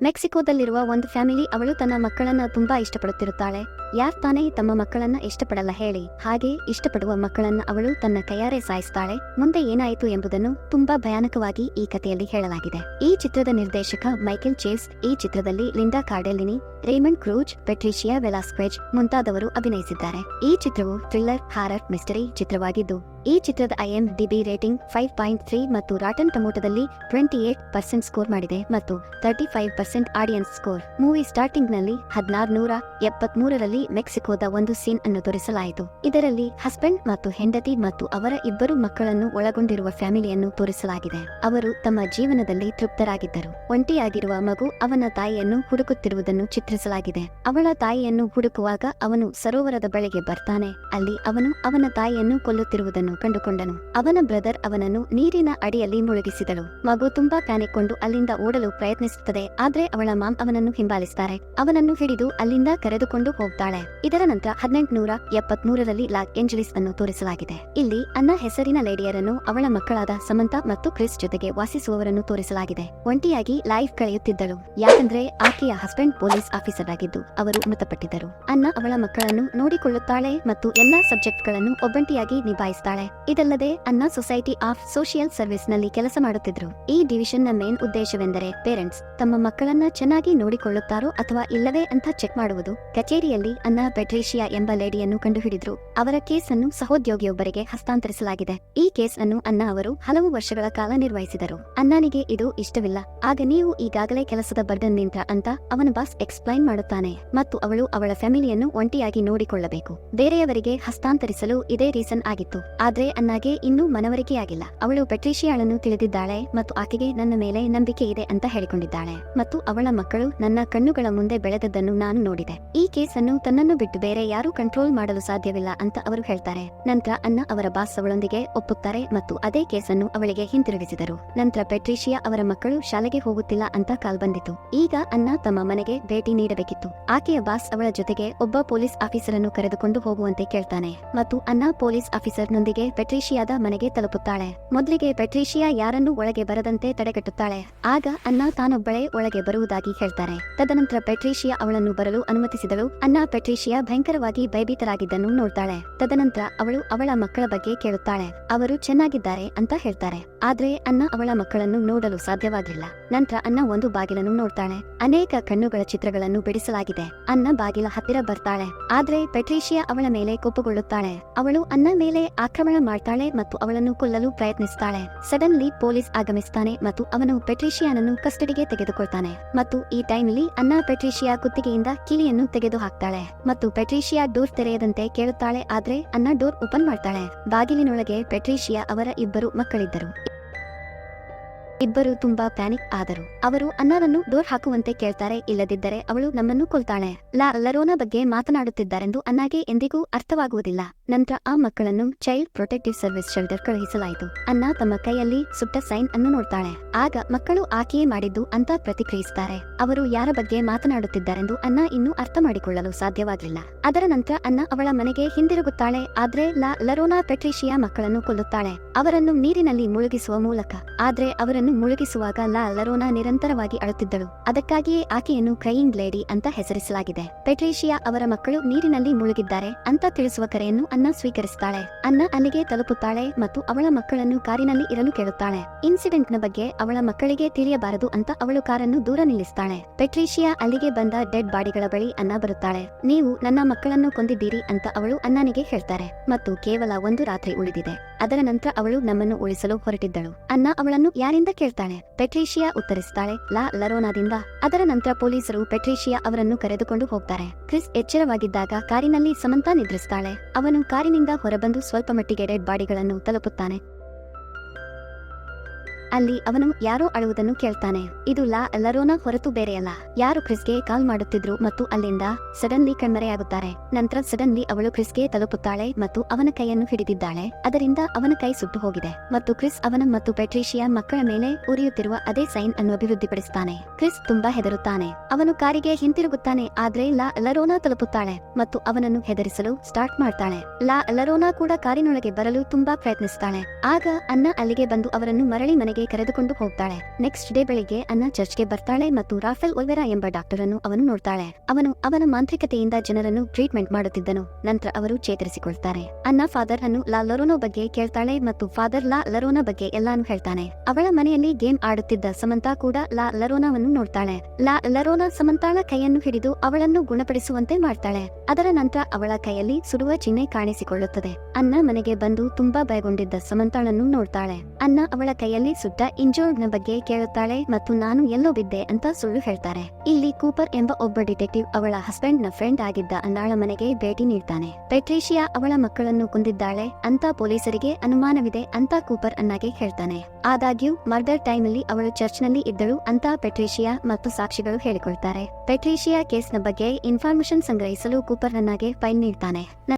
ಮೆಕ್ಸಿಕೋದಲ್ಲಿರುವ ಒಂದು ಫ್ಯಾಮಿಲಿ ಅವಳು ತನ್ನ ಮಕ್ಕಳನ್ನ ತುಂಬಾ ಇಷ್ಟಪಡುತ್ತಿರುತ್ತಾಳೆ. ಯಾರ್ ತಾನೇ ತಮ್ಮ ಮಕ್ಕಳನ್ನ ಇಷ್ಟಪಡಲ್ಲ ಹೇಳಿ, ಹಾಗೆ ಇಷ್ಟಪಡುವ ಮಕ್ಕಳನ್ನ ಅವಳು ತನ್ನ ಕೈಯಾರೆ ಸಾಯಿಸ್ತಾಳೆ. ಮುಂದೆ ಏನಾಯಿತು ಎಂಬುದನ್ನು ತುಂಬಾ ಭಯಾನಕವಾಗಿ ಈ ಕಥೆಯಲ್ಲಿ ಹೇಳಲಾಗಿದೆ. ಈ ಚಿತ್ರದ ನಿರ್ದೇಶಕ ಮೈಕೆಲ್ ಚೇಸ್, ಈ ಚಿತ್ರದಲ್ಲಿ Linda Cardellini Raymond Cruz, Patricia Velasquez ಮುಂತಾದವರು ಅಭಿನಯಿಸಿದ್ದಾರೆ. ಈ ಚಿತ್ರವು ಥ್ರಿಲ್ಲರ್, ಹಾರರ್, ಮಿಸ್ಟರಿ ಚಿತ್ರವಾಗಿದ್ದು, ಈ ಚಿತ್ರದ IM DB rating five point three ಮತ್ತು ರಾಟನ್ ಟೊಮೊಟೊದಲ್ಲಿ ಟ್ವೆಂಟಿ ಏಟ್ ಪರ್ಸೆಂಟ್ ಸ್ಕೋರ್ ಮಾಡಿದೆ ಮತ್ತು thirty five percent audience score. Movie ಸ್ಟಾರ್ಟಿಂಗ್ನಲ್ಲಿ ಹದಿನಾರು ನೂರ ಎಪ್ಪತ್ಮೂರರಲ್ಲಿ ಮೆಕ್ಸಿಕೋದ ಒಂದು ಸೀನ್ ಅನ್ನು ತೋರಿಸಲಾಯಿತು. ಇದರಲ್ಲಿ ಹಸ್ಬೆಂಡ್ ಮತ್ತು ಹೆಂಡತಿ ಮತ್ತು ಅವರ ಇಬ್ಬರು ಮಕ್ಕಳನ್ನು ಒಳಗೊಂಡಿರುವ ಫ್ಯಾಮಿಲಿಯನ್ನು ತೋರಿಸಲಾಗಿದೆ. ಅವರು ತಮ್ಮ ಜೀವನದಲ್ಲಿ ತೃಪ್ತರಾಗಿದ್ದರು. ಒಂಟಿಯಾಗಿರುವ ಮಗು ಅವನ ತಾಯಿಯನ್ನು ಹುಡುಕುತ್ತಿರುವುದನ್ನು ಚಿತ್ರಿಸಲಾಗಿದೆ ಅವಳ ತಾಯಿಯನ್ನು ಹುಡುಕುವಾಗ ಅವನು ಸರೋವರದ ಬಳಿಗೆ ಬರ್ತಾನೆ. ಅಲ್ಲಿ ಅವನು ಅವನ ತಾಯಿಯನ್ನು ಕೊಲ್ಲುತ್ತಿರುವುದನ್ನು ಕಂಡುಕೊಂಡನು. ಅವನ ಬ್ರದರ್ ಅವನನ್ನು ನೀರಿನ ಅಡಿಯಲ್ಲಿ ಮುಳುಗಿಸಿದಳು. ಮಗು ತುಂಬಾ ಕಾಣಿಕೊಂಡು ಅಲ್ಲಿಂದ ಓಡಲು ಪ್ರಯತ್ನಿಸುತ್ತದೆ. ಆದ್ರೆ ಅವಳ ಮಾಮ್ ಅವನನ್ನು ಹಿಂಬಾಲಿಸುತ್ತಾರೆ ಅವನನ್ನು ಹಿಡಿದು ಅಲ್ಲಿಂದ ಕರೆದುಕೊಂಡು ಹೋಗ್ತಾಳೆ. ಇದರ ನಂತರ ಹದಿನೆಂಟುನೂರ ಎಪ್ಪತ್ಮೂರರಲ್ಲಿ ಲಾಕ್ ಏಂಜಲಿಸ್ ಅನ್ನು ತೋರಿಸಲಾಗಿದೆ. ಇಲ್ಲಿ ಅನ್ನ ಹೆಸರಿನ ಲೇಡಿಯರನ್ನು ಅವಳ ಮಕ್ಕಳಾದ ಸಮಂತ ಮತ್ತು ಕ್ರಿಸ್ ಜೊತೆಗೆ ವಾಸಿಸುವವರನ್ನು ತೋರಿಸಲಾಗಿದೆ. ಒಂಟಿಯಾಗಿ ಲೈಫ್ ಕಳೆಯುತ್ತಿದ್ದಳು. ಯಾಕಂದ್ರೆ ಆಕೆಯ ಹಸ್ಬೆಂಡ್ ಪೊಲೀಸ್ ಆಫೀಸರ್ ಆಗಿದ್ದು ಅವರು ಮೃತಪಟ್ಟಿದ್ದರು. ಅನ್ನ ಅವಳ ಮಕ್ಕಳನ್ನು ನೋಡಿಕೊಳ್ಳುತ್ತಾಳೆ ಮತ್ತು ಎಲ್ಲಾ ಸಬ್ಜೆಕ್ಟ್ಗಳನ್ನು ಒಬ್ಬಂಟಿಯಾಗಿ ನಿಭಾಯಿಸುತ್ತಾಳೆ ಇದಲ್ಲದೆ ಅನ್ನ ಸೊಸೈಟಿ ಆಫ್ ಸೋಷಿಯಲ್ ಸರ್ವಿಸ್ನಲ್ಲಿ ಕೆಲಸ ಮಾಡುತ್ತಿದ್ದರು. ಈ ಡಿವಿಷನ್ನ ಮೇನ್ ಉದ್ದೇಶವೆಂದರೆ ಪೇರೆಂಟ್ಸ್ ತಮ್ಮ ಮಕ್ಕಳನ್ನ ಚೆನ್ನಾಗಿ ನೋಡಿಕೊಳ್ಳುತ್ತಾರೋ ಅಥವಾ ಇಲ್ಲವೇ ಅಂತ ಚೆಕ್ ಮಾಡುವುದು. ಕಚೇರಿಯಲ್ಲಿ ಅನ್ನ ಬೆಟ್ರೇಷಿಯಾ ಎಂಬ ಲೇಡಿಯನ್ನು ಕಂಡುಹಿಡಿದ್ರು. ಅವರ ಕೇಸನ್ನು ಸಹೋದ್ಯೋಗಿಯೊಬ್ಬರಿಗೆ ಹಸ್ತಾಂತರಿಸಲಾಗಿದೆ. ಈ ಕೇಸ್ ಅನ್ನು ಅನ್ನ ಅವರು ಹಲವು ವರ್ಷಗಳ ಕಾಲ ನಿರ್ವಹಿಸಿದರು. ಅಣ್ಣನಿಗೆ ಇದು ಇಷ್ಟವಿಲ್ಲ. ಆಗ ನೀವು ಈಗಾಗಲೇ ಕೆಲಸದ ಬರ್ಡನ್ ನಿಂತ ಅಂತ ಅವನ ಬಾಸ್ ಎಕ್ಸ್ಪ್ಲೈನ್ ಮಾಡುತ್ತಾನೆ ಮತ್ತು ಅವಳು ಅವಳ ಫ್ಯಾಮಿಲಿಯನ್ನು ಒಂಟಿಯಾಗಿ ನೋಡಿಕೊಳ್ಳಬೇಕು. ಬೇರೆಯವರಿಗೆ ಹಸ್ತಾಂತರಿಸಲು ಇದೇ ರೀಸನ್ ಆಗಿತ್ತು. ಆದ್ರೆ ಅನ್ನಾಗೆ ಇನ್ನೂ ಮನವರಿಕೆಯಾಗಿಲ್ಲ. ಅವಳು ಪೆಟ್ರಿಷಿಯಾಳನ್ನು ತಿಳಿದಿದ್ದಾಳೆ ಮತ್ತು ಆಕೆಗೆ ನನ್ನ ಮೇಲೆ ನಂಬಿಕೆ ಇದೆ ಅಂತ ಹೇಳಿಕೊಂಡಿದ್ದಾಳೆ ಮತ್ತು ಅವಳ ಮಕ್ಕಳು ನನ್ನ ಕಣ್ಣುಗಳ ಮುಂದೆ ಬೆಳೆದದ್ದನ್ನು ನಾನು ನೋಡಿದೆ. ಈ ಕೇಸನ್ನು ತನ್ನನ್ನು ಬಿಟ್ಟು ಬೇರೆ ಯಾರೂ ಕಂಟ್ರೋಲ್ ಮಾಡಲು ಸಾಧ್ಯವಿಲ್ಲ ಅಂತ ಅವರು ಹೇಳ್ತಾರೆ. ನಂತರ ಅನ್ನ ಅವರ ಬಾಸ್ ಅವಳೊಂದಿಗೆ ಒಪ್ಪುತ್ತಾರೆ ಮತ್ತು ಅದೇ ಕೇಸನ್ನು ಅವಳಿಗೆ ಹಿಂತಿರುಗಿಸಿದರು. ನಂತರ ಪೆಟ್ರಿಷಿಯಾ ಅವರ ಮಕ್ಕಳು ಶಾಲೆಗೆ ಹೋಗುತ್ತಿಲ್ಲ ಅಂತ ಕಾಲ್ ಬಂದಿತು. ಈಗ ಅನ್ನ ತಮ್ಮ ಮನೆಗೆ ಭೇಟಿ ನೀಡಬೇಕಿತ್ತು. ಆಕೆಯ ಬಾಸ್ ಅವಳ ಜೊತೆಗೆ ಒಬ್ಬ ಪೊಲೀಸ್ ಆಫೀಸರ್ ಅನ್ನು ಕರೆದುಕೊಂಡು ಹೋಗುವಂತೆ ಕೇಳ್ತಾನೆ ಮತ್ತು ಅನ್ನ ಪೊಲೀಸ್ ಆಫೀಸರ್ನೊಂದಿಗೆ ಪೆಟ್ರಿಷಿಯಾದ ಮನೆಗೆ ತಲುಪುತ್ತಾಳೆ. ಮೊದಲಿಗೆ ಪೆಟ್ರಿಷಿಯಾ ಯಾರನ್ನೂ ಒಳಗೆ ಬರದಂತೆ ತಡೆಗಟ್ಟುತ್ತಾಳೆ. ಆಗ ಅನ್ನ ತಾನೊಬ್ಬಳೇ ಒಳಗೆ ಬರುವುದಾಗಿ ಹೇಳ್ತಾರೆ. ತದನಂತರ ಪೆಟ್ರಿಷಿಯಾ ಅವಳನ್ನು ಬರಲು ಅನುಮತಿಸಿದಳು. ಅನ್ನ ಪೆಟ್ರಿಷಿಯಾ ಭಯಂಕರವಾಗಿ ಭಯಭೀತರಾಗಿದ್ದನ್ನು ನೋಡ್ತಾಳೆ. ತದನಂತರ ಅವಳು ಅವಳ ಮಕ್ಕಳ ಬಗ್ಗೆ ಕೇಳುತ್ತಾಳೆ. ಅವರು ಚೆನ್ನಾಗಿದ್ದಾರೆ ಅಂತ ಹೇಳ್ತಾರೆ. ಆದ್ರೆ ಅನ್ನ ಅವಳ ಮಕ್ಕಳನ್ನು ನೋಡಲು ಸಾಧ್ಯವಾಗಿಲ್ಲ ನಂತರ ಅನ್ನ ಒಂದು ಬಾಗಿಲನ್ನು ನೋಡ್ತಾಳೆ. ಅನೇಕ ಕಣ್ಣುಗಳ ಚಿತ್ರಗಳನ್ನು ಬಿಡಿಸಲಾಗಿದೆ. ಅನ್ನ ಬಾಗಿಲ ಹತ್ತಿರ ಬರ್ತಾಳೆ. ಆದ್ರೆ ಪೆಟ್ರಿಷಿಯಾ ಅವಳ ಮೇಲೆ ಕೋಪಗೊಳ್ಳುತ್ತಾಳೆ. ಅವಳು ಅನ್ನ ಮೇಲೆ ಆಕ್ರಮಣ ಮಾಡ್ತಾಳೆ ಮತ್ತು ಅವಳನ್ನು ಕೊಲ್ಲಲು ಪ್ರಯತ್ನಿಸ್ತಾಳೆ. ಸಡನ್ಲಿ ಪೊಲೀಸ್ ಆಗಮಿಸ್ತಾನೆ ಮತ್ತು ಅವನು ಪೆಟ್ರಿಷಿಯಾನನ್ನು ಕಸ್ಟಡಿಗೆ ತೆಗೆದುಕೊಳ್ತಾನೆ. ಮತ್ತು ಈ ಟೈಮ್ಲಿ ಅನ್ನ ಪೆಟ್ರಿಷಿಯಾ ಕುತ್ತಿಗೆಯಿಂದ ಕಿಲಿಯನ್ನು ತೆಗೆದು ಹಾಕ್ತಾಳೆ ಮತ್ತು ಪೆಟ್ರಿಷಿಯಾ ಡೋರ್ ತೆರೆಯದಂತೆ ಕೇಳುತ್ತಾಳೆ. ಆದ್ರೆ ಅನ್ನ ಡೋರ್ ಓಪನ್ ಮಾಡ್ತಾಳೆ. ಬಾಗಿಲಿನೊಳಗೆ ಪೆಟ್ರಿಷಿಯಾ ಅವರ ಇಬ್ಬರು ಮಕ್ಕಳಿದ್ದರು. ಇಬ್ಬರು ತುಂಬಾ ಪ್ಯಾನಿಕ್ ಆದರು. ಅವರು ಅನ್ನವನ್ನು ಡೋರ್ ಹಾಕುವಂತೆ ಕೇಳ್ತಾರೆ, ಇಲ್ಲದಿದ್ದರೆ ಅವಳು ನಮ್ಮನ್ನು ಕೊಲ್ತಾಳೆ. ಲಾ ಲರೋನಾ ಬಗ್ಗೆ ಮಾತನಾಡುತ್ತಿದ್ದಾರೆಂದು ಅನ್ನಾಗೆ ಎಂದಿಗೂ ಅರ್ಥವಾಗುವುದಿಲ್ಲ. ನಂತರ ಆ ಮಕ್ಕಳನ್ನು ಚೈಲ್ಡ್ ಪ್ರೊಟೆಕ್ಟಿವ್ ಸರ್ವಿಸ್ ಶೆಲ್ಟರ್ ಕಳುಹಿಸಲಾಯಿತು. ಅನ್ನ ತಮ್ಮ ಕೈಯಲ್ಲಿ ಸುಟ್ಟ ಸೈನ್ ಅನ್ನು ನೋಡ್ತಾಳೆ. ಆಗ ಮಕ್ಕಳು ಆಕೆಯೇ ಮಾಡಿದ್ದು ಅಂತ ಪ್ರತಿಕ್ರಿಯಿಸುತ್ತಾರೆ ಅವರು ಯಾರ ಬಗ್ಗೆ ಮಾತನಾಡುತ್ತಿದ್ದಾರೆಂದು ಅನ್ನ ಇನ್ನೂ ಅರ್ಥ ಮಾಡಿಕೊಳ್ಳಲು ಸಾಧ್ಯವಾಗಿಲ್ಲ ಅದರ ನಂತರ ಅನ್ನ ಅವಳ ಮನೆಗೆ ಹಿಂದಿರುಗುತ್ತಾಳೆ. ಆದ್ರೆ ಲಾ ಲರೋನಾ ಪೆಟ್ರಿಷಿಯಾ ಮಕ್ಕಳನ್ನು ಕೊಲ್ಲುತ್ತಾಳೆ. ಅವರನ್ನು ನೀರಿನಲ್ಲಿ ಮುಳುಗಿಸುವ ಮೂಲಕ. ಆದ್ರೆ ಅವರನ್ನು ಮುಳುಗಿಸುವಾಗ ಲಾ ಲರೋನಾ ನಿರಂತರವಾಗಿ ಅಳುತ್ತಿದ್ದಳು. ಅದಕ್ಕಾಗಿಯೇ ಆಕೆಯನ್ನು ಕ್ರೈಯಿಂಗ್ ಲೇಡಿ ಅಂತ ಹೆಸರಿಸಲಾಗಿದೆ. ಪೆಟ್ರೇಷಿಯಾ ಅವರ ಮಕ್ಕಳು ನೀರಿನಲ್ಲಿ ಮುಳುಗಿದ್ದಾರೆ. ಅಂತ ತಿಳಿಸುವ ಕರೆಯನ್ನು ಅನ್ನ ಸ್ವೀಕರಿಸುತ್ತಾಳೆ. ಅನ್ನ ಅಲ್ಲಿಗೆ ತಲುಪುತ್ತಾಳೆ ಮತ್ತು ಅವಳ ಮಕ್ಕಳನ್ನು ಕಾರಿನಲ್ಲಿ ಇರಲು ಕೇಳುತ್ತಾಳೆ. ಇನ್ಸಿಡೆಂಟ್ನ ಬಗ್ಗೆ ಅವಳ ಮಕ್ಕಳಿಗೆ ತಿಳಿಯಬಾರದು ಅಂತ ಅವಳು ಕಾರನ್ನು ದೂರ ನಿಲ್ಲಿಸ್ತಾಳೆ ಪೆಟ್ರೇಷಿಯಾ ಅಲ್ಲಿಗೆ ಬಂದ ಡೆಡ್ ಬಾಡಿಗಳ ಬಳಿ ಅನ್ನ ಬರುತ್ತಾಳೆ. ನೀವು ನನ್ನ ಮಕ್ಕಳನ್ನು ಕೊಂದಿದ್ದೀರಿ ಅಂತ ಅವಳು ಅನ್ನನಿಗೆ ಹೇಳ್ತಾರೆ. ಮತ್ತು ಕೇವಲ ಒಂದು ರಾತ್ರಿ ಉಳಿದಿದೆ. ಅದರ ನಂತರ ಅವಳು ನಮ್ಮನ್ನು ಉಳಿಸಲು ಹೊರಟಿದ್ದಳು. ಅನ್ನ ಅವಳನ್ನು ಯಾರಿಂದ ಕೇಳ್ತಾಳೆ. ಪೆಟ್ರಿಷಿಯಾ ಉತ್ತರಿಸ್ತಾಳೆ, ಲಾ ಲರೋನಾದಿಂದ. ಅದರ ನಂತರ ಪೊಲೀಸರು ಪೆಟ್ರಿಷಿಯಾ ಅವರನ್ನು ಕರೆದುಕೊಂಡು ಹೋಗ್ತಾರೆ. ಕ್ರಿಸ್ ಎಚ್ಚರವಾಗಿದ್ದಾಗ ಕಾರಿನಲ್ಲಿ ಸಮಂತಾ ನಿದ್ರಿಸ್ತಾಳೆ. ಅವನು ಕಾರಿನಿಂದ ಹೊರಬಂದು ಸ್ವಲ್ಪ ಮಟ್ಟಿಗೆ ಡೆಡ್ ಬಾಡಿಗಳನ್ನು ತಲುಪುತ್ತಾನೆ. ಅಲ್ಲಿ ಅವನು ಯಾರೋ ಅಳುವುದನ್ನು ಕೇಳ್ತಾನೆ. ಇದು ಲಾ ಲರೋನಾ ಹೊರತು ಬೇರೆಯಲ್ಲ. ಯಾರು ಕ್ರಿಸ್ಗೆ ಕಾಲ್ ಮಾಡುತ್ತಿದ್ರು ಮತ್ತು ಅಲ್ಲಿಂದ ಸಡನ್ಲಿ ಕಣ್ಮರೆಯಾಗುತ್ತಾರೆ. ನಂತರ ಸಡನ್ಲಿ ಅವಳು ಕ್ರಿಸ್ಗೆ ತಲುಪುತ್ತಾಳೆ ಮತ್ತು ಅವನ ಕೈಯನ್ನು ಹಿಡಿದಿದ್ದಾಳೆ. ಅದರಿಂದ ಅವನ ಕೈ ಸುಟ್ಟು ಹೋಗಿದೆ. ಮತ್ತು ಕ್ರಿಸ್ ಅವನ ಮತ್ತು ಪೆಟ್ರಿಷಿಯಾ ಮಕ್ಕಳ ಮೇಲೆ ಉರಿಯುತ್ತಿರುವ ಅದೇ ಸೈನ್ ಅನ್ನು ಅಭಿವೃದ್ಧಿಪಡಿಸುತ್ತಾನೆ ಕ್ರಿಸ್ ತುಂಬಾ ಹೆದರುತ್ತಾನೆ. ಅವನು ಕಾರಿಗೆ ಹಿಂತಿರುಗುತ್ತಾನೆ, ಆದ್ರೆ ಲಾ ಲರೋನಾ ತಲುಪುತ್ತಾಳೆ ಮತ್ತು ಅವನನ್ನು ಹೆದರಿಸಲು ಸ್ಟಾರ್ಟ್ ಮಾಡ್ತಾಳೆ. ಲಾ ಲರೋನಾ ಕೂಡ ಕಾರಿನೊಳಗೆ ಬರಲು ತುಂಬಾ ಪ್ರಯತ್ನಿಸುತ್ತಾಳೆ ಆಗ ಅನ್ನ ಅಲ್ಲಿಗೆ ಬಂದು ಅವರನ್ನು ಮರಳಿ ಮನೆಗೆ ಮನೆಗೆ ಕರೆದುಕೊಂಡು ಹೋಗ್ತಾಳೆ. ನೆಕ್ಸ್ಟ್ ಡೇ ಬೆಳಿಗ್ಗೆ ಅನ್ನ ಚರ್ಚ್ಗೆ ಬರ್ತಾಳೆ ಮತ್ತು ರಾಫೆಲ್ ಒಲ್ವೆರಾ ಎಂಬ ಡಾಕ್ಟರ್ ಅನ್ನು ಅವನು ನೋಡ್ತಾಳೆ. ಅವನು ಅವನ ಮಾಂತ್ರಿಕತೆಯಿಂದ ಜನರನ್ನು ಟ್ರೀಟ್ಮೆಂಟ್ ಮಾಡುತ್ತಿದ್ದನು. ನಂತರ ಅವರು ಚೇತರಿಸಿಕೊಳ್ತಾರೆ. ಅನ್ನ ಫಾದರ್ ಅನ್ನು ಲಾ ಲರೋನೋ ಬಗ್ಗೆ ಕೇಳ್ತಾಳೆ ಮತ್ತು ಫಾದರ್ ಲಾ ಲರೋನಾ ಬಗ್ಗೆ ಎಲ್ಲಾನು ಹೇಳ್ತಾನೆ. ಅವಳ ಮನೆಯಲ್ಲಿ ಗೇಮ್ ಆಡುತ್ತಿದ್ದ ಸಮಂತಾ ಕೂಡ ಲಾ ಲರೋನಾವನ್ನು ನೋಡ್ತಾಳೆ. ಲಾ ಲರೋನಾ ಸಮಂತಾಳ ಕೈಯನ್ನು ಹಿಡಿದು ಅವಳನ್ನು ಗುಣಪಡಿಸುವಂತೆ ಮಾಡ್ತಾಳೆ. ಅದರ ನಂತರ ಅವಳ ಕೈಯಲ್ಲಿ ಸುಡುವ ಚಿಹ್ನೆ ಕಾಣಿಸಿಕೊಳ್ಳುತ್ತದೆ. ಅನ್ನ ಮನೆಗೆ ಬಂದು ತುಂಬಾ ಭಯಗೊಂಡಿದ್ದ ಸಮಂತಾಳನ್ನು ನೋಡ್ತಾಳೆ. ಅನ್ನ ಅವಳ ಕೈಯಲ್ಲಿ ಇಂಜೋರ್ಡ್ನ ಬಗ್ಗೆ ಕೇಳುತ್ತಾಳೆ ಮತ್ತು ನಾನು ಎಲ್ಲೋ ಬಿದ್ದೆ ಅಂತ ಸುಳ್ಳು ಹೇಳ್ತಾರೆ. ಇಲ್ಲಿ ಕೂಪರ್ ಎಂಬ ಒಬ್ಬ ಡಿಟೆಕ್ಟಿವ್ ಅವಳ ಹಸ್ಬೆಂಡ್ನ ಫ್ರೆಂಡ್ ಆಗಿದ್ದ ಅನ್ನಾಳ ಮನೆಗೆ ಭೇಟಿ ನೀಡ್ತಾನೆ. ಪೆಟ್ರೇಷಿಯಾ ಅವಳ ಮಕ್ಕಳನ್ನು ಕೊಂದಿದ್ದಾಳೆ, ಅಂತ ಪೊಲೀಸರಿಗೆ ಅನುಮಾನವಿದೆ ಅಂತ ಕೂಪರ್ ಅನ್ನಾಗೆ ಹೇಳ್ತಾನೆ. ಆದಾಗ್ಯೂ, ಮರ್ಡರ್ ಟೈಮ್ ಅಲ್ಲಿ ಅವಳು ಚರ್ಚ್ನಲ್ಲಿ ಇದ್ದಳು ಅಂತ ಪೆಟ್ರೇಷಿಯಾ ಮತ್ತು ಸಾಕ್ಷಿಗಳು ಹೇಳಿಕೊಳ್ತಾರೆ. ಪೆಟ್ರಿಷಿಯಾ ಕೇಸ್ನ ಬಗ್ಗೆ ಇನ್ಫಾರ್ಮೇಶನ್ ಸಂಗ್ರಹಿಸಲು ಕೂಪರ್ ಅನ್ನಾಗೆ ಫೈಲ್ ನೀಡ್ತಾನೆ.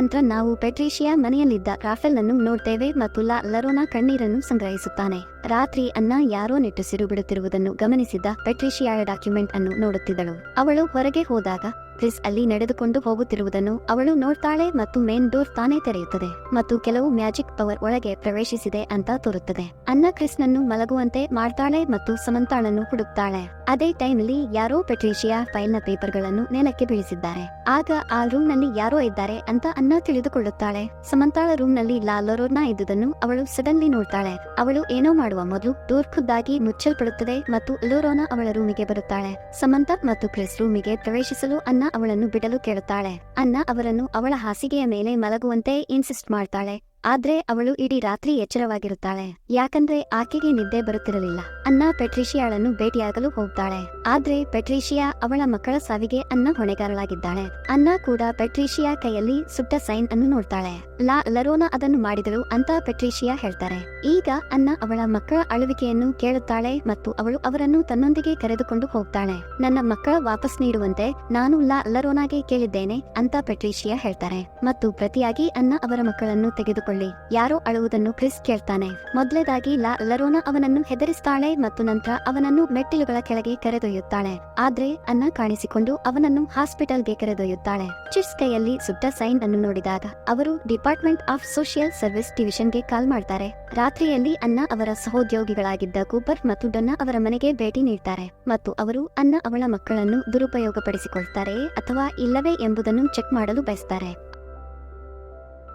ನಂತರ ನಾವು ಪೆಟ್ರಿಷಿಯಾ ಮನೆಯಲ್ಲಿದ್ದ ರಾಫೆಲ್ ಅನ್ನು ನೋಡ್ತೇವೆ ಮತ್ತು ಲಾ ಲರೋನಾ ಕಣ್ಣೀರನ್ನು ಸಂಗ್ರಹಿಸುತ್ತಾನೆ. ರಾತ್ರಿ ಅನ್ನ ಯಾರೋ ನೆಟ್ಟುಸಿರು ಬಿಡುತ್ತಿರುವುದನ್ನು ಗಮನಿಸಿದ ಪೆಟ್ರಿಷಿಯಾಳ ಡಾಕ್ಯುಮೆಂಟ್ ಅನ್ನು ನೋಡುತ್ತಿದ್ದಳು. ಅವಳು ಹೊರಗೆ ಹೋದಾಗ ಕ್ರಿಸ್ ಅಲ್ಲಿ ನಡೆದುಕೊಂಡು ಹೋಗುತ್ತಿರುವುದನ್ನು ಅವಳು ನೋಡ್ತಾಳೆ ಮತ್ತು ಮೇನ್ ಡೋರ್ ತಾನೇ ತೆರೆಯುತ್ತದೆ ಮತ್ತು ಕೆಲವು ಮ್ಯಾಜಿಕ್ ಪವರ್ ಒಳಗೆ ಪ್ರವೇಶಿಸಿದೆ ಅಂತ ತೋರುತ್ತದೆ. ಅನ್ನ ಕ್ರಿಸ್ನನ್ನು ಮಲಗುವಂತೆ ಮಾಡ್ತಾಳೆ ಮತ್ತು ಸಮಂತಾಳನ್ನು ಹುಡುಕ್ತಾಳೆ. ಅದೇ ಟೈಮ್ನಲ್ಲಿ ಯಾರೋ ಪೆಟ್ರಿಷಿಯಾ ಫೈಲ್ನ ಪೇಪರ್ಗಳನ್ನು ನೆಲಕ್ಕೆ ಬೀಳಿಸಿದ್ದಾರೆ. ಆಗ ಆ ರೂಮ್ನಲ್ಲಿ ಯಾರೋ ಇದ್ದಾರೆ ಅಂತ ಅನ್ನ ತಿಳಿದುಕೊಳ್ಳುತ್ತಾಳೆ. ಸಮಂತಾಳ ರೂಮ್ನಲ್ಲಿ ಲಾಲರೋನ ಇದ್ದುದನ್ನು ಅವಳು ಸಡನ್ಲಿ ನೋಡ್ತಾಳೆ. ಅವಳು ಏನೋ ಮಾಡುವ ಮೊದಲು ಡೋರ್ ಖುದ್ದಾಗಿ ಮುಚ್ಚಲ್ಪಡುತ್ತದೆ ಮತ್ತು ಲೋರೋನ ಅವಳ ರೂಮಿಗೆ ಬರುತ್ತಾಳೆ. ಸಮಂತ ಮತ್ತು ಕ್ರಿಸ್ ರೂಮಿಗೆ ಪ್ರವೇಶಿಸಲು ಅನ್ನ ಅವಳನ್ನು ಬಿಡಲು ಕೇಳುತ್ತಾಳೆ. ಅನ್ನ ಅವರನ್ನು ಅವಳ ಹಾಸಿಗೆಯ ಮೇಲೆ ಮಲಗುವಂತೆ ಇನ್ಸಿಸ್ಟ್ ಮಾಡ್ತಾಳೆ. ಆದ್ರೆ ಅವಳು ಇಡೀ ರಾತ್ರಿ ಎಚ್ಚರವಾಗಿರುತ್ತಾಳೆ. ಯಾಕಂದ್ರೆ ಆಕೆಗೆ ನಿದ್ದೆ ಬರುತ್ತಿರಲಿಲ್ಲ. ಅನ್ನ ಪೆಟ್ರಿಷಿಯಾಳನ್ನು ಭೇಟಿಯಾಗಲು ಹೋಗ್ತಾಳೆ. ಆದ್ರೆ ಪೆಟ್ರಿಷಿಯಾ ಅವಳ ಮಕ್ಕಳ ಸಾವಿಗೆ ಅನ್ನ ಹೊಣೆಗಾರಳಾಗಿದ್ದಾಳೆ. ಅನ್ನ ಕೂಡ ಪೆಟ್ರಿಷಿಯಾ ಕೈಯಲ್ಲಿ ಸುಟ್ಟ ಸೈನ್ ಅನ್ನು ನೋಡ್ತಾಳೆ. ಲಾ ಲರೋನಾ ಅದನ್ನು ಮಾಡಿದಳು ಅಂತ ಪೆಟ್ರಿಷಿಯಾ ಹೇಳ್ತಾರೆ. ಈಗ ಅನ್ನ ಅವಳ ಮಕ್ಕಳ ಅಳುವಿಕೆಯನ್ನು ಕೇಳುತ್ತಾಳೆ ಮತ್ತು ಅವಳು ಅವರನ್ನು ತನ್ನೊಂದಿಗೆ ಕರೆದುಕೊಂಡು ಹೋಗ್ತಾಳೆ. ನನ್ನ ಮಕ್ಕಳ ವಾಪಸ್ ನೀಡುವಂತೆ ನಾನು ಲಾ ಲರೋನಾಗೆ ಕೇಳಿದ್ದೇನೆ ಅಂತ ಪೆಟ್ರಿಷಿಯಾ ಹೇಳ್ತಾರೆ. ಮತ್ತು ಪ್ರತಿಯಾಗಿ ಅನ್ನ ಅವರ ಮಕ್ಕಳನ್ನು ತೆಗೆದುಕೊಳ್ಳಿ ಯಾರೋ ಅಳುವುದನ್ನು ಕ್ರಿಸ್ ಕೇಳ್ತಾನೆ. ಮೊದಲೇದಾಗಿ ಲಾ ಲರೋನಾ ಅವನನ್ನು ಹೆದರಿಸ್ತಾಳೆ ಮತ್ತು ನಂತರ ಅವನನ್ನು ಮೆಟ್ಟಿಲುಗಳ ಕೆಳಗೆ ಕರೆದೊಯ್ಯುತ್ತಾಳೆ. ಆದ್ರೆ ಅನ್ನ ಕಾಣಿಸಿಕೊಂಡು ಅವನನ್ನು ಹಾಸ್ಪಿಟಲ್ಗೆ ಕರೆದೊಯ್ಯುತ್ತಾಳೆ. ಚಿಸ್ ಕೈಯಲ್ಲಿ ಸುಟ್ಟ ಸೈನ್ ಅನ್ನು ನೋಡಿದಾಗ ಅವರು ಡಿಪಾರ್ಟ್ಮೆಂಟ್ ಆಫ್ ಸೋಷಿಯಲ್ ಸರ್ವಿಸ್ ಡಿವಿಷನ್ಗೆ ಕಾಲ್ ಮಾಡ್ತಾರೆ. ರಾತ್ರಿಯಲ್ಲಿ ಅನ್ನ ಅವರ ಸಹೋದ್ಯೋಗಿಗಳಾಗಿದ್ದ ಕೂಪರ್ ಮತ್ತು ಡೊನ್ನ ಅವರ ಮನೆಗೆ ಭೇಟಿ ನೀಡ್ತಾರೆ ಮತ್ತು ಅವರು ಅನ್ನ ಅವಳ ಮಕ್ಕಳನ್ನು ದುರುಪಯೋಗಪಡಿಸಿಕೊಳ್ತಾರೆಯೇ ಅಥವಾ ಇಲ್ಲವೇ ಎಂಬುದನ್ನು ಚೆಕ್ ಮಾಡಲು ಬಯಸ್ತಾರೆ.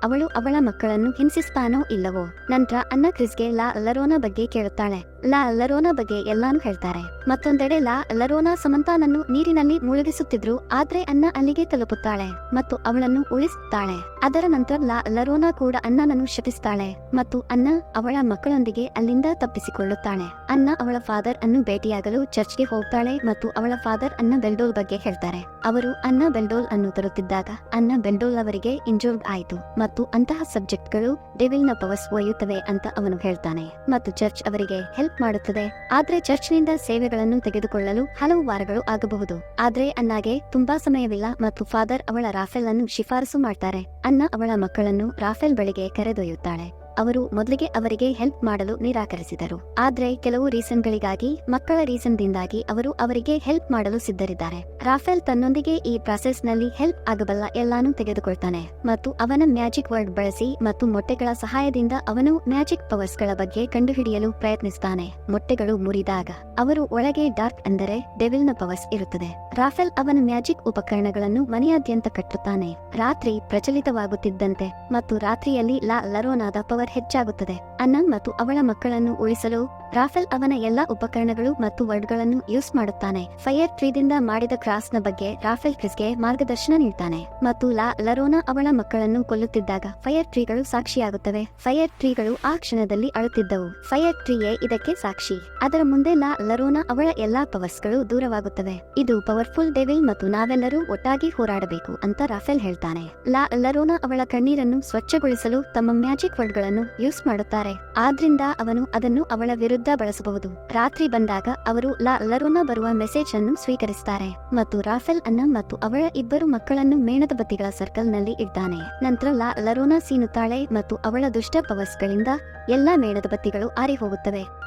ಅವಳು ಅವಳ ಮಕ್ಕಳನ್ನು ಹಿಂಸಿಸ್ತಾನೋ ಇಲ್ಲವೋ? ನಂತರ ಅನ್ನ ಕ್ರಿಸ್ಗೆ ಲಾ ಲರೋನಾ ಬಗ್ಗೆ ಕೇಳುತ್ತಾಳೆ. ಲಾ ಲರೋನಾ ಬಗ್ಗೆ ಎಲ್ಲಾನು ಹೇಳ್ತಾರೆ. ಮತ್ತೊಂದೆಡೆ ಲಾ ಲರೋನಾ ಸಮಂತಾನನ್ನು ನೀರಿನಲ್ಲಿ ಮುಳುಗಿಸುತ್ತಿದ್ರು, ಆದ್ರೆ ಅನ್ನ ಅಲ್ಲಿಗೆ ತಲುಪುತ್ತಾಳೆ ಮತ್ತು ಅವಳನ್ನು ಉಳಿಸುತ್ತಾಳೆ. ಅದರ ನಂತರ ಲಾ ಲರೋನಾ ಕೂಡ ಅನ್ನನನ್ನು ಶಪಿಸ್ತಾಳೆ ಮತ್ತು ಅನ್ನ ಅವಳ ಮಕ್ಕಳೊಂದಿಗೆ ಅಲ್ಲಿಂದ ತಪ್ಪಿಸಿಕೊಳ್ಳುತ್ತಾಳೆ. ಅನ್ನ ಅವಳ ಫಾದರ್ ಅನ್ನು ಭೇಟಿಯಾಗಲು ಚರ್ಚ್ಗೆ ಹೋಗ್ತಾಳೆ ಮತ್ತು ಅವಳ ಫಾದರ್ ಅನ್ನ ಬೆಲ್ಡೋಲ್ ಬಗ್ಗೆ ಹೇಳ್ತಾರೆ. ಅವರು ಅನ್ನ ಬೆಲ್ಡೋಲ್ ಅನ್ನು ತರುತ್ತಿದ್ದಾಗ, ಅನ್ನ ಬೆಲ್ಡೋಲ್ ಅವರಿಗೆ ಇಂಜೋರ್ಡ್ ಆಯಿತು ಮತ್ತು ಅಂತಹ ಸಬ್ಜೆಕ್ಟ್ಗಳು ಡೆವಿಲ್ನ ಪವರ್ಸ್ ಒಯ್ಯುತ್ತವೆ ಅಂತ ಅವನು ಹೇಳ್ತಾನೆ. ಮತ್ತು ಚರ್ಚ್ ಅವರಿಗೆ ಹೆಲ್ಪ್ ಮಾಡುತ್ತದೆ. ಆದ್ರೆ ಚರ್ಚ್ನಿಂದ ಸೇವೆಗಳನ್ನು ತೆಗೆದುಕೊಳ್ಳಲು ಹಲವು ವಾರಗಳು ಆಗಬಹುದು. ಆದ್ರೆ ಅನ್ನಾಗೆ ತುಂಬಾ ಸಮಯವಿಲ್ಲ ಮತ್ತು ಫಾದರ್ ಅವಳ ರಾಫೆಲ್ ಅನ್ನು ಶಿಫಾರಸು ಮಾಡ್ತಾರೆ. ಅನ್ನ ಅವಳ ಮಕ್ಕಳನ್ನು ರಾಫೆಲ್ ಬಳಿಗೆ ಕರೆದೊಯ್ಯುತ್ತಾಳೆ. ಅವರು ಮೊದಲಿಗೆ ಅವರಿಗೆ ಹೆಲ್ಪ್ ಮಾಡಲು ನಿರಾಕರಿಸಿದರು. ಆದ್ರೆ ಕೆಲವು ರೀಸನ್ಗಳಿಗಾಗಿ, ಮಕ್ಕಳ ರೀಸನ್ದಿಂದಾಗಿ ಅವರು ಅವರಿಗೆ ಹೆಲ್ಪ್ ಮಾಡಲು ಸಿದ್ಧರಿದ್ದಾರೆ. ರಾಫೆಲ್ ತನ್ನೊಂದಿಗೆ ಈ ಪ್ರಾಸೆಸ್ನಲ್ಲಿ ಹೆಲ್ಪ್ ಆಗಬಲ್ಲ ಎಲ್ಲಾನು ತೆಗೆದುಕೊಳ್ತಾನೆ ಮತ್ತು ಅವನ ಮ್ಯಾಜಿಕ್ ವರ್ಡ್ ಬಳಸಿ ಮತ್ತು ಮೊಟ್ಟೆಗಳ ಸಹಾಯದಿಂದ ಅವನು ಮ್ಯಾಜಿಕ್ ಪವರ್ಸ್ಗಳ ಬಗ್ಗೆ ಕಂಡುಹಿಡಿಯಲು ಪ್ರಯತ್ನಿಸ್ತಾನೆ. ಮೊಟ್ಟೆಗಳು ಮುರಿದಾಗ ಅವರು ಒಳಗೆ ಡಾರ್ಕ್ ಅಂದರೆ ಡೆವಿಲ್ನ ಪವರ್ಸ್ ಇರುತ್ತದೆ. ರಾಫೆಲ್ ಅವನ ಮ್ಯಾಜಿಕ್ ಉಪಕರಣಗಳನ್ನು ಮನೆಯಾದ್ಯಂತ ಕಟ್ಟುತ್ತಾನೆ. ರಾತ್ರಿ ಪ್ರಚಲಿತವಾಗುತ್ತಿದ್ದಂತೆ ಮತ್ತು ರಾತ್ರಿಯಲ್ಲಿ ಲಾ ಲರೋನಾದ ಪವರ್ ಹೆಚ್ಚಾಗುತ್ತದೆ. ಅನ್ನ ಮತ್ತು ಅವಳ ಮಕ್ಕಳನ್ನು ಉಳಿಸಲು ರಾಫೆಲ್ ಅವನ ಎಲ್ಲಾ ಉಪಕರಣಗಳು ಮತ್ತು ವರ್ಡ್ಗಳನ್ನು ಯೂಸ್ ಮಾಡುತ್ತಾನೆ. ಫೈರ್ ಟ್ರೀದಿಂದ ಮಾಡಿದ ಕ್ರಾಸ್ನ ಬಗ್ಗೆ ರಾಫೆಲ್ ಕ್ರಿಸ್ಗೆ ಮಾರ್ಗದರ್ಶನ ನೀಡ್ತಾನೆ. ಮತ್ತು ಲಾ ಲರೋನಾ ಅವಳ ಮಕ್ಕಳನ್ನು ಕೊಲ್ಲುತ್ತಿದ್ದಾಗ ಫೈರ್ ಟ್ರೀಗಳು ಸಾಕ್ಷಿಯಾಗುತ್ತವೆ. ಫೈರ್ ಟ್ರೀಗಳು ಆ ಕ್ಷಣದಲ್ಲಿ ಅಳುತ್ತಿದ್ದವು. ಫೈರ್ ಟ್ರೀಯೇ ಇದಕ್ಕೆ ಸಾಕ್ಷಿ. ಅದರ ಮುಂದೆ ಲಾ ಲರೋನಾ ಅವಳ ಎಲ್ಲಾ ಪವರ್ಸ್ಗಳು ದೂರವಾಗುತ್ತವೆ. ಇದು ಪವರ್ಫುಲ್ ಡೆವಿಲ್ ಮತ್ತು ನಾವೆಲ್ಲರೂ ಒಟ್ಟಾಗಿ ಹೋರಾಡಬೇಕು ಅಂತ ರಾಫೆಲ್ ಹೇಳ್ತಾನೆ. ಲಾ ಲರೋನಾ ಅವಳ ಕಣ್ಣೀರನ್ನು ಸ್ವಚ್ಛಗೊಳಿಸಲು ತಮ್ಮ ಮ್ಯಾಜಿಕ್ ವರ್ಡ್ಗಳನ್ನು ಯೂಸ್ ಮಾಡುತ್ತಾರೆ. ಆದ್ರಿಂದ ಅವನು ಅದನ್ನು ಅವಳ ವಿರುದ್ಧ ಬಳಸಬಹುದು. ರಾತ್ರಿ ಬಂದಾಗ ಅವರು ಲಾ ಲರೋನಾ ಬರುವ ಮೆಸೇಜ್ ಅನ್ನು ಸ್ವೀಕರಿಸುತ್ತಾರೆ ಮತ್ತು ರಾಫೆಲ್ ಅನ್ನ ಮತ್ತು ಅವಳ ಇಬ್ಬರು ಮಕ್ಕಳನ್ನು ಮೇಣದ ಬತ್ತಿಗಳ ಸರ್ಕಲ್ನಲ್ಲಿ ಇಡ್ತಾನೆ. ನಂತರ ಲಾ ಲರೋನಾ ಸೀನುತ್ತಾಳೆ ಮತ್ತು ಅವಳ ದುಷ್ಟ ಪವರ್ಸ್ ಗಳಿಂದ ಎಲ್ಲಾ ಮೇಣದ ಬತ್ತಿಗಳು ಆರಿ ಹೋಗುತ್ತವೆ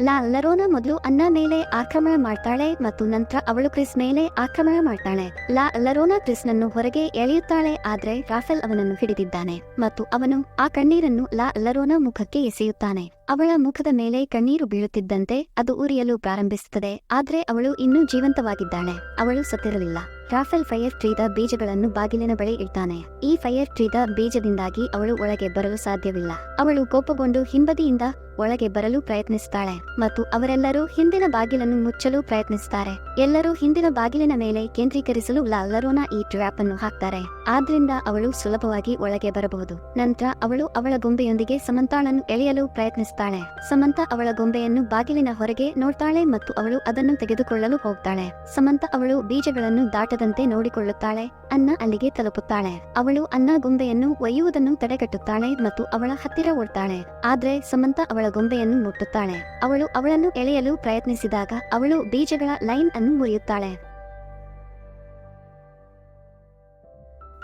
ಲಾ ಲರೋನಾ ಮೊದಲು ಅನ್ನ ಮೇಲೆ ಆಕ್ರಮಣ ಮಾಡ್ತಾಳೆ ಮತ್ತು ನಂತರ ಅವಳು ಕ್ರಿಸ್ ಮೇಲೆ ಆಕ್ರಮಣ ಮಾಡ್ತಾಳೆ. ಲಾ ಲರೋನಾ ಕ್ರಿಸ್ನನ್ನು ಹೊರಗೆ ಎಳೆಯುತ್ತಾಳೆ ಆದ್ರೆ ರಾಫೆಲ್ ಅವನನ್ನು ಹಿಡಿದಿದ್ದಾನೆ ಮತ್ತು ಅವನು ಆ ಕಣ್ಣೀರನ್ನು ಲಾ ಲರೋನಾ ಮುಖಕ್ಕೆ ಎಸೆಯುತ್ತಾನೆ. ಅವಳ ಮುಖದ ಮೇಲೆ ಕಣ್ಣೀರು ಬೀಳುತ್ತಿದ್ದಂತೆ ಅದು ಉರಿಯಲು ಪ್ರಾರಂಭಿಸುತ್ತದೆ ಆದ್ರೆ ಅವಳು ಇನ್ನೂ ಜೀವಂತವಾಗಿದ್ದಾಳೆ. ಅವಳು ಸತ್ತಿರಲಿಲ್ಲ. ರಾಫೆಲ್ ಫೈರ್ ಟ್ರೀದ ಬೀಜಗಳನ್ನು ಬಾಗಿಲಿನ ಬಳಿ ಇಡ್ತಾನೆ. ಈ ಫೈರ್ ಟ್ರೀದ ಬೀಜದಿಂದಾಗಿ ಅವಳು ಒಳಗೆ ಬರಲು ಸಾಧ್ಯವಿಲ್ಲ. ಅವಳು ಕೋಪಗೊಂಡು ಹಿಂಬದಿಯಿಂದ ಒಳಗೆ ಬರಲು ಪ್ರಯತ್ನಿಸುತ್ತಾಳೆ ಮತ್ತು ಅವರೆಲ್ಲರೂ ಹಿಂದಿನ ಬಾಗಿಲನ್ನು ಮುಚ್ಚಲು ಪ್ರಯತ್ನಿಸುತ್ತಾರೆ ಎಲ್ಲರೂ ಹಿಂದಿನ ಬಾಗಿಲಿನ ಮೇಲೆ ಕೇಂದ್ರೀಕರಿಸಲು ಲಾಲರೋನ ಈ ಟ್ರ್ಯಾಪ್ ಅನ್ನು ಹಾಕ್ತಾರೆ. ಆದ್ರಿಂದ ಅವಳು ಸುಲಭವಾಗಿ ಒಳಗೆ ಬರಬಹುದು. ನಂತರ ಅವಳು ಅವಳ ಗೊಂಬೆಯೊಂದಿಗೆ ಸಮಂತಾಳನ್ನು ಎಳೆಯಲು ಪ್ರಯತ್ನಿಸುತ್ತಾಳೆ ಸಮಂತ ಅವಳ ಗೊಂಬೆಯನ್ನು ಬಾಗಿಲಿನ ಹೊರಗೆ ನೋಡ್ತಾಳೆ ಮತ್ತು ಅವಳು ಅದನ್ನು ತೆಗೆದುಕೊಳ್ಳಲು ಹೋಗ್ತಾಳೆ. ಸಮಂತ ಅವಳು ಬೀಜಗಳನ್ನು ದಾಟದಂತೆ ನೋಡಿಕೊಳ್ಳುತ್ತಾಳೆ. ಅನ್ನ ಅಲ್ಲಿಗೆ ತಲುಪುತ್ತಾಳೆ. ಅವಳು ಅನ್ನ ಗೊಂಬೆಯನ್ನು ಒಯ್ಯುವುದನ್ನು ತಡೆಗಟ್ಟುತ್ತಾಳೆ ಮತ್ತು ಅವಳ ಹತ್ತಿರ ಓಡ್ತಾಳೆ. ಆದ್ರೆ ಸಮಂತ ಅವಳ ಗೊಂಬೆಯನ್ನು ಮುಟ್ಟುತ್ತಾಳೆ. ಅವಳು ಅವಳನ್ನು ಎಳೆಯಲು ಪ್ರಯತ್ನಿಸಿದಾಗ ಅವಳು ಬೀಜಗಳ ಲೈನ್ ಅನ್ನು ಮುರಿಯುತ್ತಾಳೆ.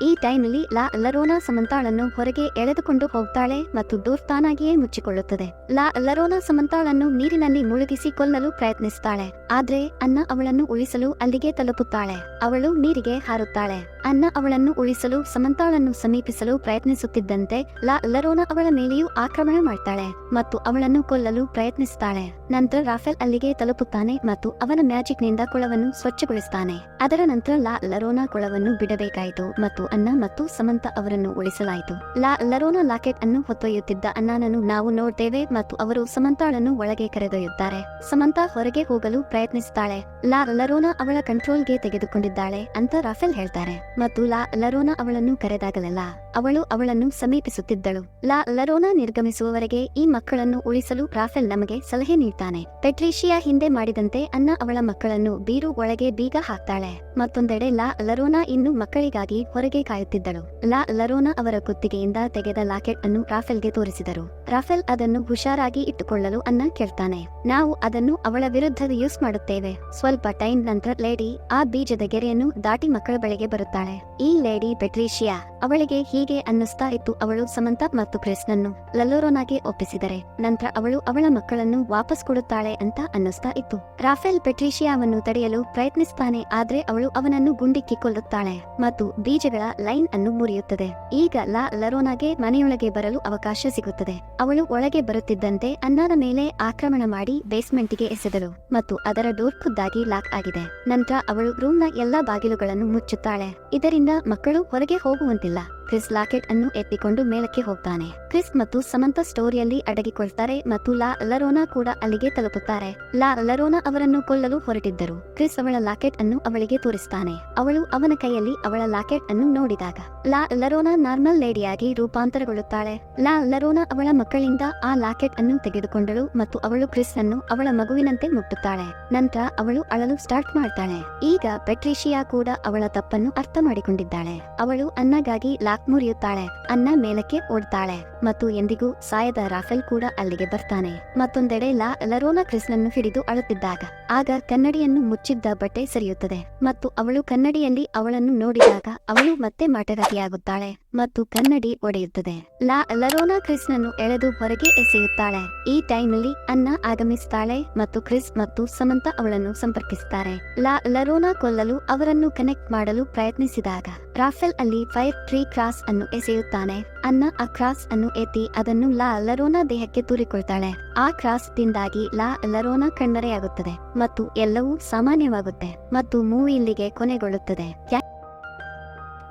ಈ ಟೈಮ್ನಲ್ಲಿ ಲಾ ಲರೋನಾ ಸಮಂತಾಳನ್ನು ಹೊರಗೆ ಎಳೆದುಕೊಂಡು ಹೋಗ್ತಾಳೆ ಮತ್ತು ಡೋರ್ ತಾನಾಗಿಯೇ ಮುಚ್ಚಿಕೊಳ್ಳುತ್ತದೆ. ಲಾ ಲರೋನಾ ಸಮಂತಾಳನ್ನು ನೀರಿನಲ್ಲಿ ಮುಳುಗಿಸಿ ಕೊಲ್ಲಲು ಪ್ರಯತ್ನಿಸುತ್ತಾಳೆ ಆದ್ರೆ ಅನ್ನ ಅವಳನ್ನು ಉಳಿಸಲು ಅಲ್ಲಿಗೆ ತಲುಪುತ್ತಾಳೆ. ಅವಳು ನೀರಿಗೆ ಹಾರುತ್ತಾಳೆ. ಅನ್ನ ಅವಳನ್ನು ಉಳಿಸಲು ಸಮಂತಾಳನ್ನು ಸಮೀಪಿಸಲು ಪ್ರಯತ್ನಿಸುತ್ತಿದ್ದಂತೆ ಲಾ ಲರೋನಾ ಅವಳ ಮೇಲೆಯೂ ಆಕ್ರಮಣ ಮಾಡ್ತಾಳೆ ಮತ್ತು ಅವಳನ್ನು ಕೊಲ್ಲಲು ಪ್ರಯತ್ನಿಸುತ್ತಾಳೆ ನಂತರ ರಾಫೆಲ್ ಅಲ್ಲಿಗೆ ತಲುಪುತ್ತಾನೆ ಮತ್ತು ಅವನ ಮ್ಯಾಜಿಕ್ನಿಂದ ಕೊಳವನ್ನು ಸ್ವಚ್ಛಗೊಳಿಸುತ್ತಾನೆ ಅದರ ನಂತರ ಲಾ ಲರೋನಾ ಕೊಳವನ್ನು ಬಿಡಬೇಕಾಯಿತು ಮತ್ತು ಅನ್ನ ಮತ್ತು ಸಮಂತ ಅವರನ್ನು ಉಳಿಸಲಾಯಿತು. ಲಾ ಲರೋನಾ ಲಾಕೆಟ್ ಅನ್ನು ಹೊತ್ತೊಯ್ಯುತ್ತಿದ್ದ ಅನ್ನನನ್ನು ನಾವು ನೋಡ್ತೇವೆ ಮತ್ತು ಅವರು ಸಮಂತಾಳನ್ನು ಒಳಗೆ ಕರೆದೊಯ್ಯುತ್ತಾರೆ. ಸಮಂತ ಹೊರಗೆ ಹೋಗಲು ಪ್ರಯತ್ನಿಸುತ್ತಾಳೆ. ಲಾ ಲರೋನಾ ಅವಳ ಕಂಟ್ರೋಲ್ಗೆ ತೆಗೆದುಕೊಂಡಿದ್ದಾಳೆ ಅಂತ ರಾಫೆಲ್ ಹೇಳ್ತಾರೆ. ಮತ್ತು ಲಾ ಲರೋನಾ ಅವಳನ್ನು ಕರೆದಾಗಲೆಲ್ಲ ಅವಳು ಅವಳನ್ನು ಸಮೀಪಿಸುತ್ತಿದ್ದಳು. ಲಾ ಲರೋನಾ ನಿರ್ಗಮಿಸುವವರೆಗೆ ಈ ಮಕ್ಕಳನ್ನು ಉಳಿಸಲು ರಾಫೆಲ್ ನಮಗೆ ಸಲಹೆ ನೀಡ್ತಾನೆ. ಪೆಟ್ರಿಷಿಯಾ ಹಿಂದೆ ಮಾಡಿದಂತೆ ಅನ್ನ ಅವಳ ಮಕ್ಕಳನ್ನು ಬೀರು ಒಳಗೆ ಬೀಗ ಹಾಕ್ತಾಳೆ. ಮತ್ತೊಂದೆಡೆ ಲಾ ಲರೋನಾ ಇನ್ನು ಮಕ್ಕಳಿಗಾಗಿ ಹೊರಗೆ ಕಾಯುತ್ತಿದ್ದಳು. ಲಾ ಲರೋನಾ ಅವರ ಕುತ್ತಿಗೆಯಿಂದ ತೆಗೆದ ಲಾಕೆಟ್ ಅನ್ನು ರಾಫೆಲ್ಗೆ ತೋರಿಸಿದರು. ರಾಫೆಲ್ ಅದನ್ನು ಹುಷಾರಾಗಿ ಇಟ್ಟುಕೊಳ್ಳಲು ಅನ್ನ ಕೇಳ್ತಾನೆ. ನಾವು ಅದನ್ನು ಅವಳ ವಿರುದ್ಧ ಯೂಸ್ ಮಾಡುತ್ತೇವೆ. ಸ್ವಲ್ಪ ಟೈಮ್ ನಂತರ ಲೇಡಿ ಆ ಬೀಜದ ಗೆರೆಯನ್ನು ದಾಟಿ ಮಕ್ಕಳ ಬಳಿಗೆ ಬರುತ್ತಾಳೆ. ಈ ಲೇಡಿ ಪೆಟ್ರಿಷಿಯಾ ಅವಳಿಗೆ ಹೀಗೆ ಅನ್ನಿಸ್ತಾ ಇತ್ತು. ಅವಳು ಸಮಂತ ಮತ್ತು ಕ್ರಿಸ್ನನ್ನು ಲಲ್ಲೋರೋನಾಗೆ ಒಪ್ಪಿಸಿದರೆ ನಂತರ ಅವಳು ಅವಳ ಮಕ್ಕಳನ್ನು ವಾಪಸ್ ಕೊಡುತ್ತಾಳೆ ಅಂತ ಅನ್ನಿಸ್ತಾ ಇತ್ತು. ರಾಫೆಲ್ ಪೆಟ್ರಿಷಿಯಾವನ್ನು ತಡೆಯಲು ಪ್ರಯತ್ನಿಸ್ತಾನೆ, ಆದ್ರೆ ಅವಳು ಅವನನ್ನು ಗುಂಡಿಕ್ಕಿ ಕೊಲ್ಲುತ್ತಾಳೆ ಮತ್ತು ಬೀಜಗಳ ಲೈನ್ ಅನ್ನು ಮುರಿಯುತ್ತದೆ. ಈಗ ಲಾ ಲರೋನಾಗೆ ಮನೆಯೊಳಗೆ ಬರಲು ಅವಕಾಶ ಸಿಗುತ್ತದೆ. ಅವಳು ಒಳಗೆ ಬರುತ್ತಿದ್ದಂತೆ ಅನ್ನಾನ ಮೇಲೆ ಆಕ್ರಮಣ ಮಾಡಿ ಬೇಸ್ಮೆಂಟ್ಗೆ ಎಸೆದಳು ಮತ್ತು ಅದರ ಡೋರ್ ಖುದ್ದಾಗಿ ಲಾಕ್ ಆಗಿದೆ. ನಂತರ ಅವಳು ರೂಮ್ನ ಎಲ್ಲಾ ಬಾಗಿಲುಗಳನ್ನು ಮುಚ್ಚುತ್ತಾಳೆ. ಇದರಿಂದ ಮಕ್ಕಳು ಹೊರಗೆ ಹೋಗುವಂತಿಲ್ಲ. ಕ್ರಿಸ್ ಲಾಕೆಟ್ ಅನ್ನು ಎತ್ತಿಕೊಂಡು ಮೇಲಕ್ಕೆ ಹೋಗ್ತಾನೆ. ಕ್ರಿಸ್ ಮತ್ತು ಸಮಂತ ಸ್ಟೋರಿಯಲ್ಲಿ ಅಡಗಿಕೊಳ್ತಾರೆ ಮತ್ತು ಲಾ ಲರೋನಾ ಕೂಡ ಅಲ್ಲಿಗೆ ತಲುಪುತ್ತಾರೆ. ಲಾ ಲರೋನಾ ಅವರನ್ನು ಕೊಲ್ಲಲು ಹೊರಟಿದ್ದರು. ಕ್ರಿಸ್ ಅವಳ ಲಾಕೆಟ್ ಅನ್ನು ಅವಳಿಗೆ ತೋರಿಸ್ತಾನೆ. ಅವಳು ಅವನ ಕೈಯಲ್ಲಿ ಅವಳ ಲಾಕೆಟ್ ಅನ್ನು ನೋಡಿದಾಗ ಲಾ ಲರೋನಾ ನಾರ್ಮಲ್ ಲೇಡಿಯಾಗಿ ರೂಪಾಂತರಗೊಳ್ಳುತ್ತಾಳೆ. ಲಾ ಲರೋನಾ ಅವಳ ಮಕ್ಕಳಿಂದ ಆ ಲಾಕೆಟ್ ಅನ್ನು ತೆಗೆದುಕೊಂಡಳು ಮತ್ತು ಅವಳು ಕ್ರಿಸ್ ಅನ್ನು ಅವಳ ಮಗುವಿನಂತೆ ಮುಟ್ಟುತ್ತಾಳೆ. ನಂತರ ಅವಳು ಅಳಲು ಸ್ಟಾರ್ಟ್ ಮಾಡ್ತಾಳೆ. ಈಗ ಪೆಟ್ರಿಷಿಯಾ ಕೂಡ ಅವಳ ತಪ್ಪನ್ನು ಅರ್ಥ ಮಾಡಿಕೊಂಡಿದ್ದಾಳೆ. ಅವಳು ಅನ್ನಗಾಗಿ ಲಾಕ್ ಮುರಿಯುತ್ತಾಳೆ. ಅನ್ನ ಮೇಲಕ್ಕೆ ಓಡ್ತಾಳೆ ಮತ್ತು ಎಂದಿಗೂ ಸಾಯದ ರಾಫೆಲ್ ಕೂಡ ಅಲ್ಲಿಗೆ ಬರ್ತಾನೆ. ಮತ್ತೊಂದೆಡೆ ಲಾ ಲರೋನಾ ಕ್ರಿಸ್ನನ್ನು ಹಿಡಿದು ಅಳುತ್ತಿದ್ದಾಗ, ಆಗ ಕನ್ನಡಿಯನ್ನು ಮುಚ್ಚಿದ್ದ ಬಟ್ಟೆ ಸರಿಯುತ್ತದೆ ಮತ್ತು ಅವಳು ಕನ್ನಡಿಯಲ್ಲಿ ಅವಳನ್ನು ನೋಡಿದಾಗ ಅವಳು ಮತ್ತೆ ಮಾಟಗಾತಿಯಾಗುತ್ತಾಳೆ. ಮತ್ತು ಕನ್ನಡಿ ಒಡೆಯುತ್ತದೆ. ಲಾ ಲರೋನಾ ಕ್ರಿಸ್ನನ್ನು ಎಳೆದು ಹೊರಗೆ ಎಸೆಯುತ್ತಾಳೆ. ಈ ಟೈಮ್ನಲ್ಲಿ ಅನ್ನ ಆಗಮಿಸುತ್ತಾಳೆ ಮತ್ತು ಕ್ರಿಸ್ ಮತ್ತು ಸಮಂತ ಅವಳನ್ನು ಸಂಪರ್ಕಿಸುತ್ತಾರೆ ಲಾ ಲರೋನಾ ಕೊಲ್ಲಲು ಅವರನ್ನು ಕನೆಕ್ಟ್ ಮಾಡಲು ಪ್ರಯತ್ನಿಸಿದಾಗ, ರಾಫೆಲ್ ಅಲ್ಲಿ ಫೈರ್ ಟ್ರೀ ಕ್ರಾಸ್ ಅನ್ನು ಎಸೆಯುತ್ತಾನೆ. ಅನ್ನ ಆ ಕ್ರಾಸ್ ಅನ್ನು ಎತ್ತಿ ಅದನ್ನು ಲಾ ಲರೋನಾ ದೇಹಕ್ಕೆ ತೂರಿಕೊಳ್ತಾಳೆ. ಆ ಕ್ರಾಸ್ ದಿಂದಾಗಿ ಲಾ ಲರೋನಾ ಕಣ್ಮರೆಯಾಗುತ್ತದೆ ಮತ್ತು ಎಲ್ಲವೂ ಸಾಮಾನ್ಯವಾಗುತ್ತೆ ಮತ್ತು ಮೂವಿ ಇಲ್ಲಿಗೆ ಕೊನೆಗೊಳ್ಳುತ್ತದೆ.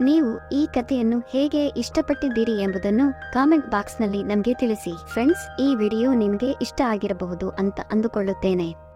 ನೀವು ಈ ಕಥೆಯನ್ನು ಹೇಗೆ ಇಷ್ಟಪಟ್ಟಿದ್ದೀರಿ ಎಂಬುದನ್ನು ಕಾಮೆಂಟ್ ಬಾಕ್ಸ್ನಲ್ಲಿ ನಮಗೆ ತಿಳಿಸಿ. ಫ್ರೆಂಡ್ಸ್, ಈ ವಿಡಿಯೋ ನಿಮಗೆ ಇಷ್ಟ ಆಗಿರಬಹುದು ಅಂತ ಅಂದುಕೊಳ್ಳುತ್ತೇನೆ.